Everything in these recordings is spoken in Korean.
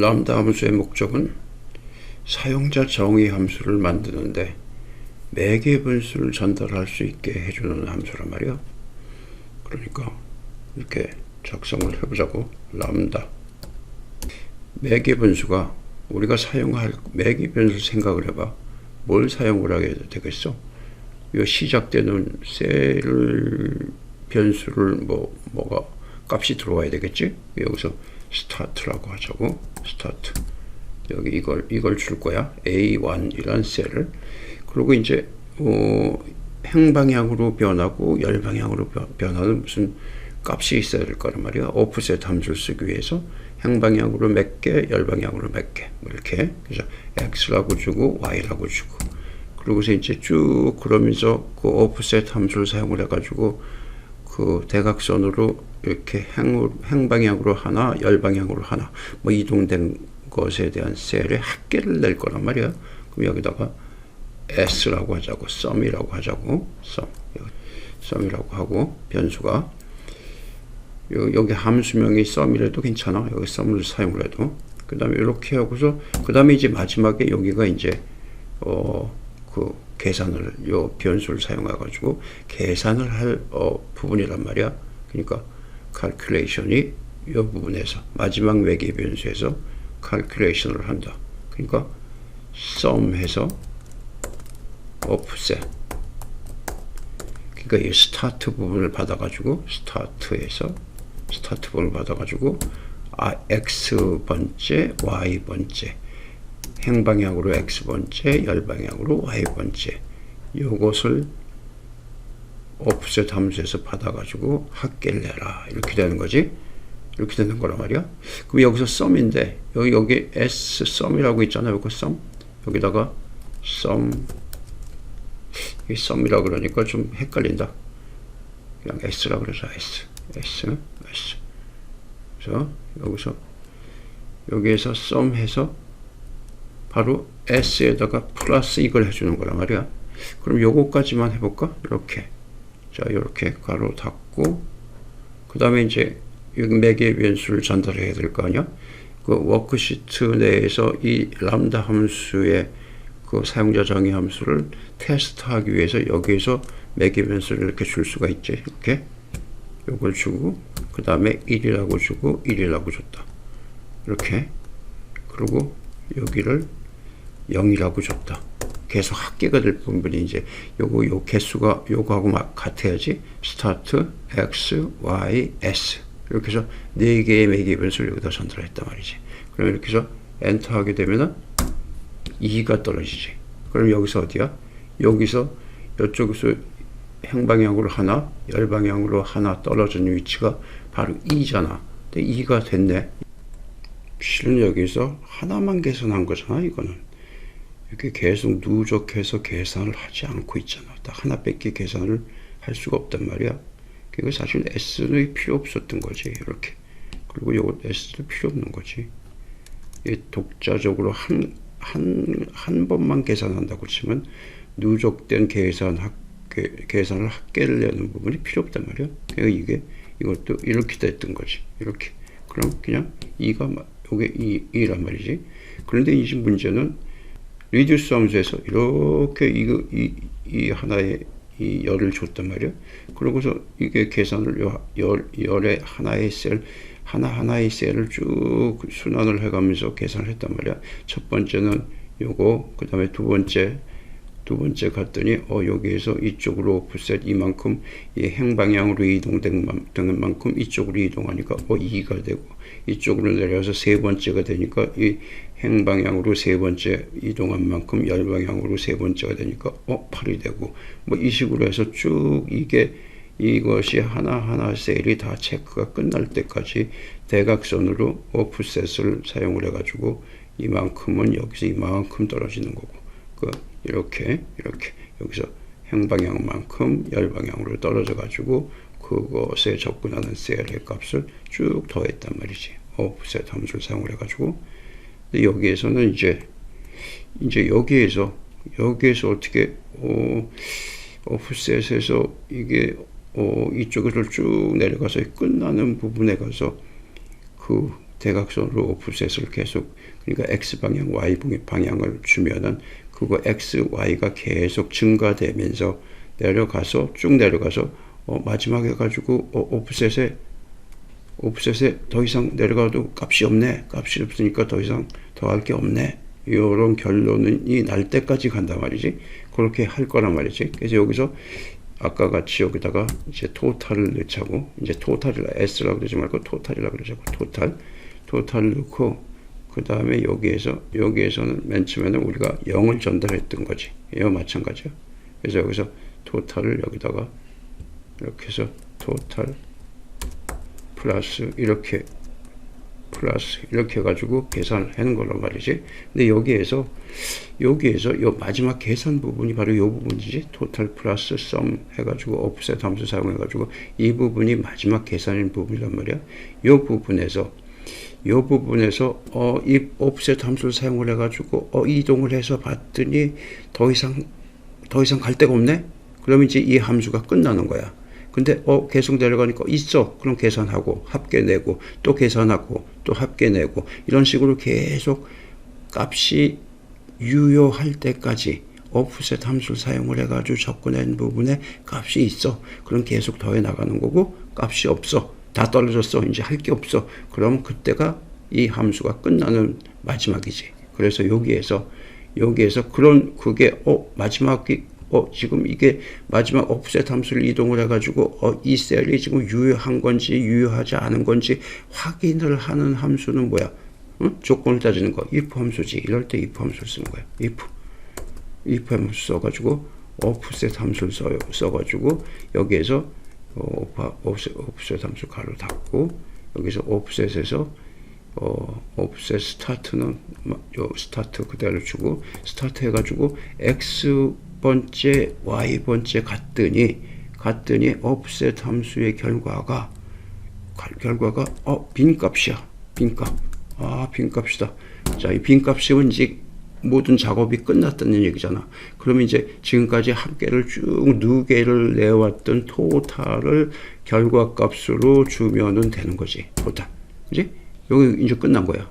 람다 함수의 목적은 사용자 정의 함수를 만드는데 매개 분수를 전달할 수 있게 해주는 함수란 말이야. 그러니까 이렇게 작성을 해보자고 람다 매개 분수가 우리가 사용할 매개 변수를 생각을 해봐. 뭘 사용을 하게 되겠어? 이 시작되는 셀 변수를 뭐 뭐가 값이 들어와야 되겠지? 여기서 스타트라고 하자고. 스타트. 여기 이걸 이걸 줄 거야. A1이란 셀을. 그리고 이제 어, 행방향으로 변하고 열방향으로 변하는 무슨 값이 있어야 될 거란 말이야. 오프셋 함수를 쓰기 위해서 행방향으로 몇 개, 열방향으로 몇 개, 뭐 이렇게. 그래서 x라고 주고 y라고 주고. 그러고서 이제 쭉 그러면서 그 오프셋 함수를 사용을 해가지고 그 대각선으로 이렇게 행, 행방향으로 하나, 열방향으로 하나, 뭐 이동된 것에 대한 셀의 합계를 낼 거란 말이야. 그럼 여기다가 s라고 하자고, 썸이라고 하자고, 썸, 썸이라고 하고 변수가 여기 함수명이 썸이라도 괜찮아. 여기 썸을 사용을 해도. 그 다음에 이렇게 하고서, 그 다음에 이제 마지막에 여기가 이제, 어, 그 계산을, 요 변수를 사용해 가지고 계산을 할, 어, 부분이란 말이야. 그러니까, calculation이 이 부분에서, 마지막 외계 변수에서 calculation을 한다. 그러니까, sum 해서, offset. 그러니까 이 스타트 부분을 받아 가지고, 스타트에서, 스타트 번을 받아 가지고 아, x 번째, y 번째, 행방향으로 x 번째, 열방향으로 y 번째. 요것을 오프셋 함수에서 받아가지고 합계를 내라. 이렇게 되는 거지. 이렇게 되는 거란 말이야. 그럼 여기서 썸인데 여기 여기 s 썸이라고 있잖아요. 여기 썸 여기다가 썸 이 썸이라 그러니까 좀 헷갈린다. 그냥 s라 그러자 s s s 그래서 여기서 여기에서 썸 해서 바로 s에다가 플러스 이걸 해주는 거란 말이야. 그럼 요거까지만 해볼까? 이렇게 자 이렇게 가로 닫고 그 다음에 이제 매개 변수를 전달해야 될 거 아니야? 그 워크시트 내에서 이 람다 함수의 그 사용자 정의 함수를 테스트하기 위해서 여기에서 매개 변수를 이렇게 줄 수가 있지. 이렇게 요걸 주고 그 다음에 1이라고 주고 1이라고 줬다. 이렇게 그리고 여기를 0이라고 줬다. 계속 합계가 될 부분이 이제 요거 요 개수가 요거하고 막 같아야지 스타트 x y s 이렇게 해서 네 개의 매개 변수를 여기다 전달했단 말이지. 그럼 이렇게 해서 엔터 하게 되면은 2가 떨어지지. 그럼 여기서 어디야? 여기서 이쪽에서 행방향으로 하나, 열방향으로 하나 떨어진 위치가 바로 2잖아. 근데 2가 됐네. 실은 여기서 하나만 계산한 거잖아, 이거는. 이렇게 계속 누적해서 계산을 하지 않고 있잖아. 딱 하나 뺏기 계산을 할 수가 없단 말이야. 그리고 사실 S는 필요 없었던 거지, 이렇게. 그리고 요거 S도 필요 없는 거지. 독자적으로 한, 한, 한 번만 계산한다고 치면 누적된 계산 계산을 합계를 내는 부분이 필요 없단 말이야. 그러니까 이게 이것도 이렇게 됐던 거지. 이렇게. 그럼 그냥 2가 요게 2, 2란 말이지. 그런데 이 문제는 리듀스 함수에서 이렇게 이거 이, 이 하나의 이 열을 줬단 말이야. 그러고서 이게 계산을 열 열의 하나의 셀 하나 하나의 셀을 쭉 순환을 해가면서 계산을 했단 말이야. 첫 번째는 요거 그 다음에 두 번째 두 번째 갔더니 어 여기에서 이쪽으로 오프셋 이만큼 이 행방향으로 이동된 만큼 이쪽으로 이동하니까 어 2가 되고 이쪽으로 내려서 세 번째가 되니까 이 행방향으로 세 번째 이동한 만큼 열방향으로 세 번째가 되니까 어 8이 되고. 뭐 이 식으로 해서 쭉 이게 이것이 하나하나 셀이 다 체크가 끝날 때까지 대각선으로 오프셋을 사용을 해가지고 이만큼은 여기서 이만큼 떨어지는 거고. 그 이렇게 이렇게. 여기서 행방향만큼 열방향으로 떨어져 가지고 그것에 접근하는 셀의 값을 쭉 더했단 말이지. 오프셋 함수를 사용을 해가지고 근데 여기에서는 이제 이제 여기에서 여기에서 어떻게 어, 오프셋에서 이게 어, 이쪽으로 쭉 내려가서 끝나는 부분에 가서 그 대각선으로 오프셋을 계속 그러니까 x 방향, y 방향을 주면은 그거 x, y가 계속 증가되면서 내려가서 쭉 내려가서 어, 마지막에 가지고 어, 오프셋에 오프셋에 더 이상 내려가도 값이 없네. 값이 없으니까 더 이상 더 할 게 없네. 이런 결론이 날 때까지 간단 말이지. 그렇게 할 거란 말이지. 그래서 여기서 아까 같이 여기다가 이제 토탈을 넣자고 이제 토탈이라 s라고 그러지 말고 토탈이라고 그러자고 토탈 토탈 넣고 그 다음에 여기에서 여기에서는 맨 처음에는 우리가 0을 전달했던 거지. 이와 마찬가지야. 그래서 여기서 토탈을 여기다가 이렇게 해서 토탈 플러스 이렇게 플러스 이렇게 해가지고 계산을 하는 거란 말이지. 근데 여기에서 여기에서 요 마지막 계산 부분이 바로 요 부분이지. 토탈 플러스 썸 해가지고 오프셋 함수 사용해가지고 이 부분이 마지막 계산인 부분이란 말이야. 요 부분에서 요 부분에서 어, 이 오프셋 함수를 사용을 해가지고 어, 이동을 해서 봤더니 더 이상 더 이상 갈 데가 없네. 그럼 이제 이 함수가 끝나는 거야. 근데 어 계속 내려가니까 있어. 그럼 계산하고 합계 내고 또 계산하고 또 합계 내고 이런 식으로 계속 값이 유효할 때까지 오프셋 함수를 사용을 해가지고 접근한 부분에 값이 있어. 그럼 계속 더해 나가는 거고 값이 없어. 다 떨어졌어. 이제 할 게 없어. 그럼 그때가 이 함수가 끝나는 마지막이지. 그래서 여기에서 여기에서 그런 그게 어 마지막이 어, 지금 이게 마지막 오프셋 함수를 이동을 해가지고, 어, 이 셀이 지금 유효한 건지 유효하지 않은 건지 확인을 하는 함수는 뭐야? 응? 조건을 따지는 거. if 함수지. 이럴 때 if 함수를 쓰는 거야. if. if 함수 써가지고, 오프셋 함수를 써, 써가지고, 여기에서, 어, 오프셋, 오프셋 함수 가로 닫고, 여기서 오프셋에서, 어, 오프셋 스타트는, 요 스타트 그대로 주고, 스타트 해가지고, x 번째 y 번째 갔더니 갔더니 offset 함수의 결과가 결과가 어 빈값이야 빈값. 아 빈값이다. 자 이 빈값이면 이제 모든 작업이 끝났다는 얘기잖아. 그러면 이제 지금까지 합계를 쭉 누계를 내왔던 토탈을 결과값으로 주면은 되는 거지. 토탈. 이제? 여기 이제 끝난 거야.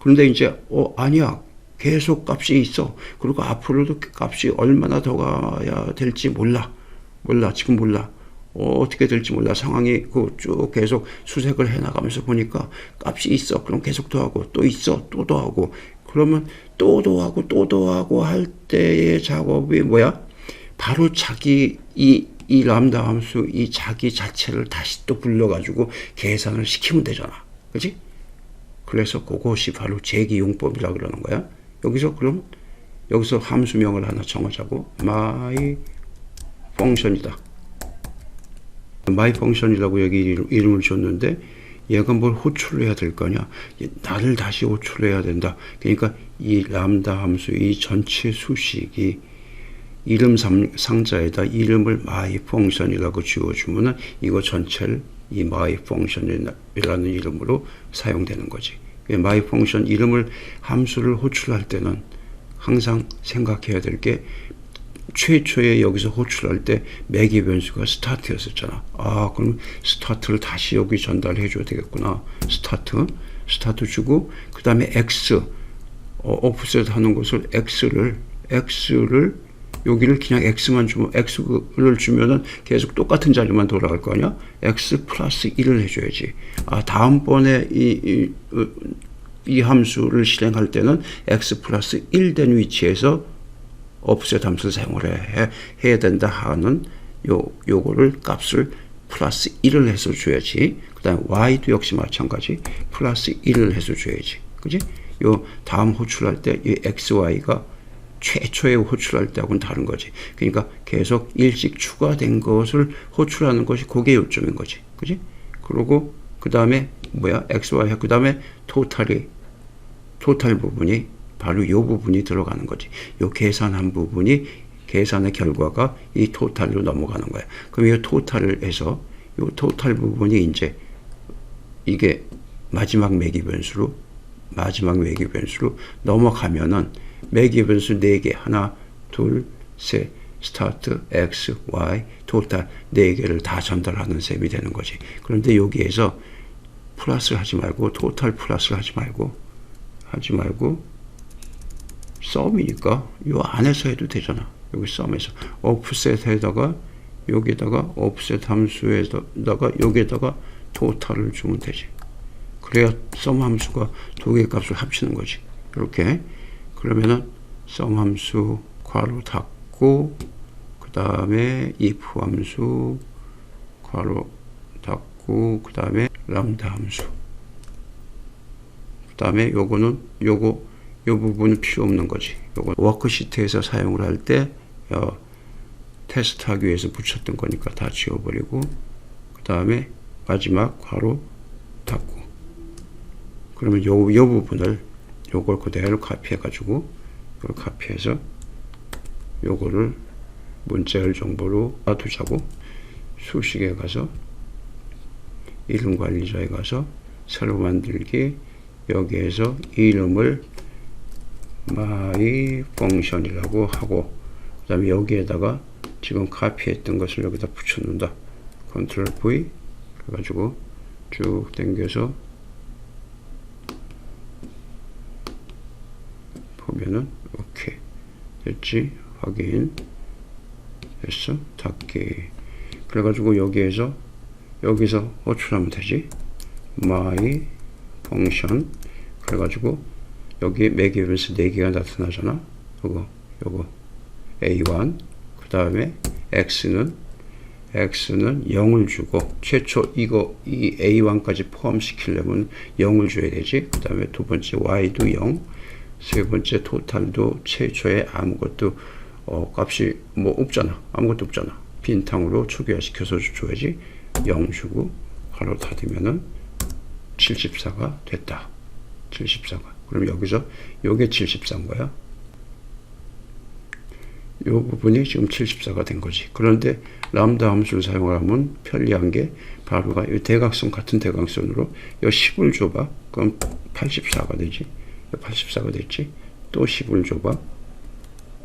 그런데 이제 어 아니야 계속 값이 있어. 그리고 앞으로도 값이 얼마나 더 가야 될지 몰라. 몰라. 지금 몰라. 어, 떻게 될지 몰라. 상황이 그 쭉 계속 수색을 해 나가면서 보니까 값이 있어. 그럼 계속 더하고 또 있어. 또 더하고. 그러면 또 더하고 또 더하고 할 때의 작업이 뭐야? 바로 자기 이, 이 람다 함수 이 자기 자체를 다시 또 불러가지고 계산을 시키면 되잖아. 그지? 그래서 그것이 바로 재기용법이라 그러는 거야. 여기서 그럼 여기서 함수명을 하나 정하자고 my function이다. my function이라고 여기 이름을 줬는데 얘가 뭘 호출을 해야 될 거냐? 나를 다시 호출해야 된다. 그러니까 이 람다 함수 이 전체 수식이 이름 상자에다 이름을 my function이라고 지어주면은 이거 전체를 이 my function이라는 이름으로 사용되는 거지. My function 이름을 함수를 호출할 때는 항상 생각해야 될 게 최초에 여기서 호출할 때 매기 변수가 스타트였었잖아. 아, 그럼 스타트를 다시 여기 전달해 줘야 되겠구나. 스타트. 스타트 주고 그 다음에 x 어, 오프셋 하는 것을 x를 x를 여기를 그냥 x만 주면 x를 주면은 계속 똑같은 자리만 돌아갈 거 아니야? x 플러스 1을 해줘야지. 아 다음번에 이, 이, 어, 이 함수를 실행할 때는 x 플러스 1 된 위치에서 offset 함수를 사용을 해, 해야 된다 하는 요 요거를 값을 플러스 1을 해서 줘야지. 그다음 y도 역시 마찬가지 플러스 1을 해서 줘야지. 그지? 요 다음 호출할 때 이 x, y가 최초에 호출할 때하고는 다른 거지. 그러니까 계속 일찍 추가된 것을 호출하는 것이 그게 요점인 거지. 그지? 그리고 그 다음에 뭐야? XY 그 다음에 토탈이 토탈 부분이 바로 이 부분이 들어가는 거지. 요 계산한 부분이 계산의 결과가 이 토탈로 넘어가는 거야. 그럼 이 토탈을 해서 이 토탈 부분이 이제 이게 마지막 매기 변수로 마지막 매기 변수로 넘어가면은 매기 변수 4개 하나 둘셋 스타트 x y 토탈 4개를 다 전달하는 셈이 되는 거지. 그런데 여기에서 플러스를 하지 말고 토탈 플러스를 하지 말고 하지 말고 썸이니까 요 안에서 해도 되잖아. 여기 썸에서 오프셋에다가 여기다가 오프셋 함수에다가 여기에다가 토탈을 주면 되지. 그래야 썸 함수가 두 개의 값을 합치는 거지. 이렇게 그러면은 썸 함수 괄호 닫고 그 다음에 if 함수 괄호 닫고 그 다음에 람다 함수 그 다음에 요거는 요거 요 부분은 필요 없는 거지. 요거 워크시트에서 사용을 할 때 어, 테스트하기 위해서 붙였던 거니까 다 지워버리고 그 다음에 마지막 괄호 닫고 그러면 요, 요 부분을 요걸 그대로 카피해 가지고 이걸 카피해서 요거를 문자열 정보로 놔두자고 수식에 가서 이름 관리자에 가서 새로 만들기 여기에서 이름을 my function이라고 하고 그 다음에 여기에다가 지금 카피했던 것을 여기다 붙여놓는다. 컨트롤 V 그래가지고 쭉 당겨서 보면은 오케이 됐지? 확인. 됐어? 닫기. 그래가지고 여기에서 여기서 호출하면 되지? my function 그래가지고 여기 매기면서 4개가 나타나잖아? 요거 요거. a1 그 다음에 x는 x는 0을 주고 최초 이거 이 a1까지 포함시키려면 0을 줘야 되지? 그 다음에 두 번째 y도 0, 세 번째 토탈도 최초에 아무것도 어, 값이 뭐 없잖아 아무것도 없잖아 빈탕으로 초기화시켜서 줘야지 0 주고 가로 닫으면은 74가 됐다 74가 그럼 여기서 요게 74인 거야 요 부분이 지금 74가 된 거지. 그런데 람다 함수를 사용하면 편리한 게 바로가 이 대각선 같은 대각선으로 요 10을 줘봐. 그럼 84가 되지. 84가 됐지. 또 10을 줘봐.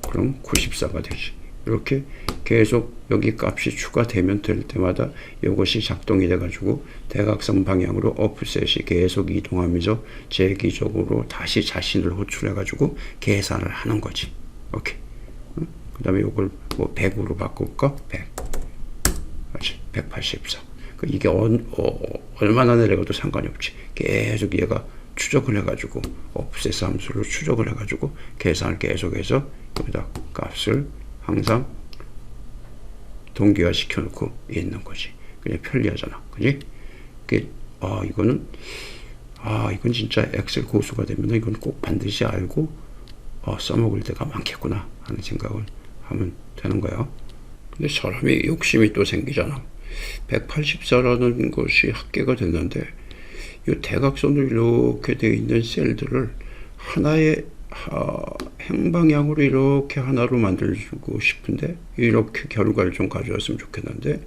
그럼 94가 되지. 이렇게 계속 여기 값이 추가되면 될 때마다 이것이 작동이 돼 가지고 대각선 방향으로 오프셋이 계속 이동하면서 재기적으로 다시 자신을 호출해 가지고 계산을 하는 거지. 오케이. 그 다음에 이걸 뭐 100으로 바꿀까? 100. 그렇지. 184. 그 이게 어, 어, 얼마나 내려가도 상관이 없지. 계속 얘가 추적을 해가지고, 오프셋 함수로 추적을 해가지고, 계산을 계속해서 여기다 값을 항상 동기화 시켜놓고 있는 거지. 그냥 편리하잖아. 그지? 그, 아, 이거는, 아, 이건 진짜 엑셀 고수가 되면 이건 꼭 반드시 알고, 어, 써먹을 때가 많겠구나 하는 생각을 하면 되는 거야. 근데 사람이 욕심이 또 생기잖아. 184라는 것이 합계가 됐는데 이 대각선으로 이렇게 되어 있는 셀들을 하나의 하, 행방향으로 이렇게 하나로 만들고 싶은데 이렇게 결과를 좀 가져왔으면 좋겠는데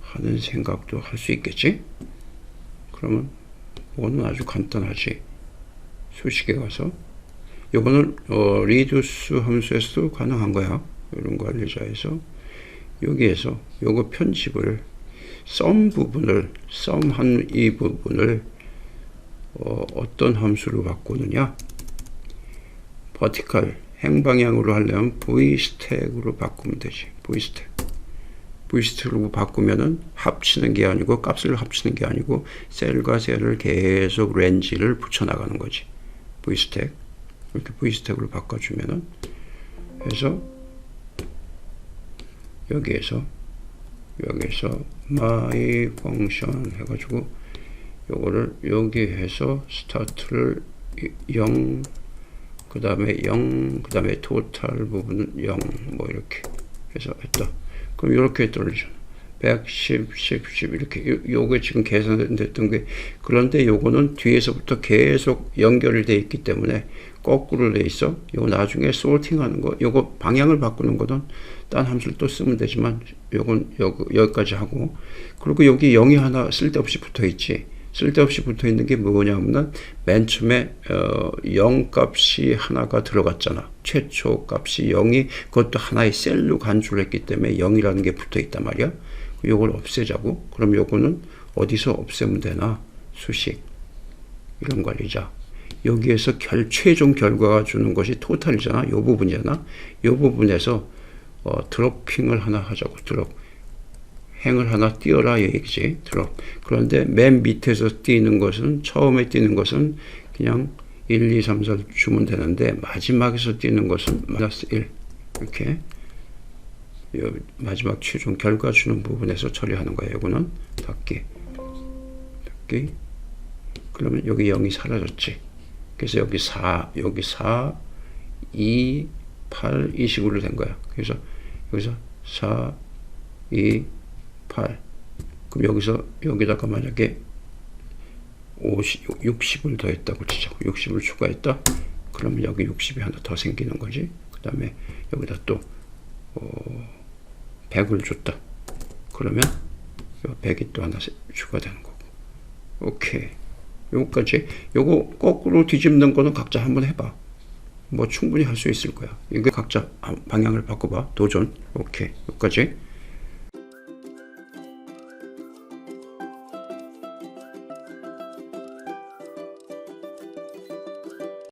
하는 생각도 할 수 있겠지? 그러면 그거는 아주 간단하지. 수식에 가서 요거는 어, 리두스 함수에서도 가능한 거야. 이런 관리자에서 여기에서 요거 편집을 썸 부분을 썸 한 이 부분을 어, 어떤 함수로 바꾸느냐? 버티컬 행방향으로 하려면 v스택으로 바꾸면 되지. V스택. V스택으로 바꾸면은 합치는 게 아니고 값을 합치는 게 아니고 셀과 셀을 계속 렌지를 붙여 나가는 거지. V스택. 이렇게 v스택으로 바꿔주면은 해서 여기에서 여기서 my function 해가지고 요거를 여기 해서 스타트를 0, 그 다음에 0, 그 다음에 토탈 부분은 0, 뭐 이렇게 해서 했다. 그럼 이렇게 떨어지죠. 110, 10, 10 이렇게 요, 요게 지금 계산됐던 게 그런데 요거는 뒤에서부터 계속 연결이 돼 있기 때문에 거꾸로 돼 있어. 요거 나중에 소팅하는 거, 요거 방향을 바꾸는 거는 딴 함수를 또 쓰면 되지만 요건 여기, 여기까지 하고 그리고 여기 0이 하나 쓸데없이 붙어 있지. 쓸데없이 붙어 있는 게 뭐냐면 맨 처음에 어, 0 값이 하나가 들어갔잖아. 최초 값이 0이 그것도 하나의 셀로 간주를 했기 때문에 0이라는 게 붙어 있단 말이야. 요걸 없애자고. 그럼 요거는 어디서 없애면 되나? 수식 이런 관리자 여기에서 결 최종 결과가 주는 것이 토탈이잖아. 이 부분이잖아. 이 부분에서 어, 드롭핑을 하나 하자고. 드롭. 행을 하나 띄어라 얘기지. 드롭. 그런데 맨 밑에서 띄는 것은 처음에 띄는 것은 그냥 1, 2, 3, 4 주면 되는데 마지막에서 띄는 것은 마이너스 1 이렇게. 요 마지막 최종 결과 주는 부분에서 처리하는 거예요. 이거는 닫기. 닫기. 그러면 여기 0이 사라졌지. 그래서 여기 4 여기 4 2 8 이 식으로 된 거야. 그래서 여기서 4 2 8 그럼 여기서 여기다가 만약에 50, 60을 더했다고 치자고. 60을 추가했다? 그러면 여기 60이 하나 더 생기는 거지. 그 다음에 여기다 또 어, 100을 줬다. 그러면 요 100이 또 하나 세- 추가되는 거고. 오케이 요거까지. 요거 거꾸로 뒤집는 거는 각자 한번 해봐. 뭐 충분히 할 수 있을 거야. 이게 각자 한- 방향을 바꿔봐. 도전. 오케이. 여기까지